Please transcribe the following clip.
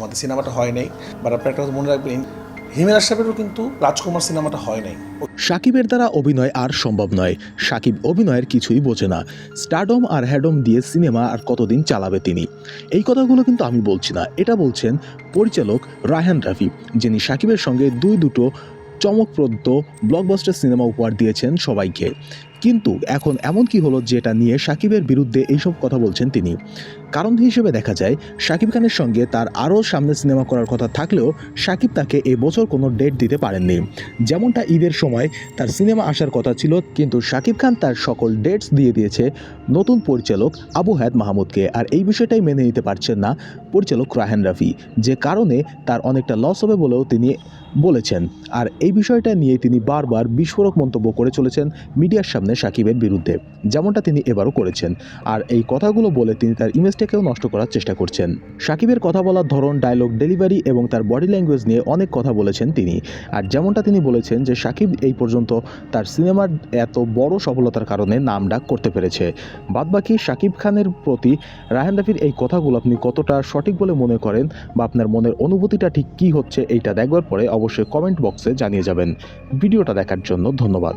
আমাদের সিনেমাটা হয় নাই বাট আপনার একটা মনে রাখবেন, হিমেল আশরাফেরও কিন্তু রাজকুমার সিনেমাটা হয় নাই। সাকিবের দ্বারা অভিনয় আর সম্ভব নয়। সাকিব অভিনয়ের কিছুই বোঝে না। স্টারডম আর হ্যাডম দিয়ে সিনেমা আর কতদিন চালাবে তিনি? এই কথাগুলো কিন্তু আমি বলছি না। এটা বলছেন পরিচালক রায়হান রাফি, যিনি সাকিবের সঙ্গে দুই দুটো চমকপ্রদ ব্লকবাস্টার সিনেমা উপহার দিয়েছেন সবাইকে। কিন্তু এখন এমন কি হলো যেটা নিয়ে সাকিবের বিরুদ্ধে এইসব কথা বলছেন তিনি? কারণ হিসেবে দেখা যায়, সাকিব খানের সঙ্গে তার আরও সামনে সিনেমা করার কথা থাকলেও সাকিব তাকে এবছর কোনো ডেট দিতে পারেননি। যেমনটা ঈদের সময় তার সিনেমা আসার কথা ছিল, কিন্তু শাকিব খান তার সকল ডেটস দিয়ে দিয়েছে নতুন পরিচালক আবু হায়াত মাহমুদকে। আর এই বিষয়টাই মেনে নিতে পারছেন না পরিচালক রাহান রাফি, যে কারণে তার অনেকটা লস হবে বলেও তিনি বলেছেন। আর এই বিষয়টা নিয়ে তিনি বারবার বিস্ফোরক মন্তব্য করে চলেছেন মিডিয়ার সামনে সাকিবের বিরুদ্ধে, যেমনটা তিনি এবারও করেছেন। আর এই কথাগুলো বলে তিনি তার ইমেজটাকেও নষ্ট করার চেষ্টা করছেন। সাকিবের কথা বলার ধরন ডায়লগ ডেলিভারি এবং তার বডি ল্যাঙ্গুয়েজ নিয়ে অনেক কথা বলেছেন তিনি। আর যেমনটা তিনি বলেছেন যে সাকিব এই পর্যন্ত তার সিনেমার এত বড় সফলতার কারণে নাম ডাক করতে পেরেছে। বাদবাকি সাকিব খানের প্রতি রায়হান রাফির এই কথাগুলো আপনি কতটা সঠিক বলে মনে করেন বা আপনার মনের অনুভূতিটা ঠিক কী হচ্ছে এইটা দেখবার পরে অবশ্যই কমেন্ট বক্সে জানিয়ে যাবেন। ভিডিওটা দেখার জন্য ধন্যবাদ।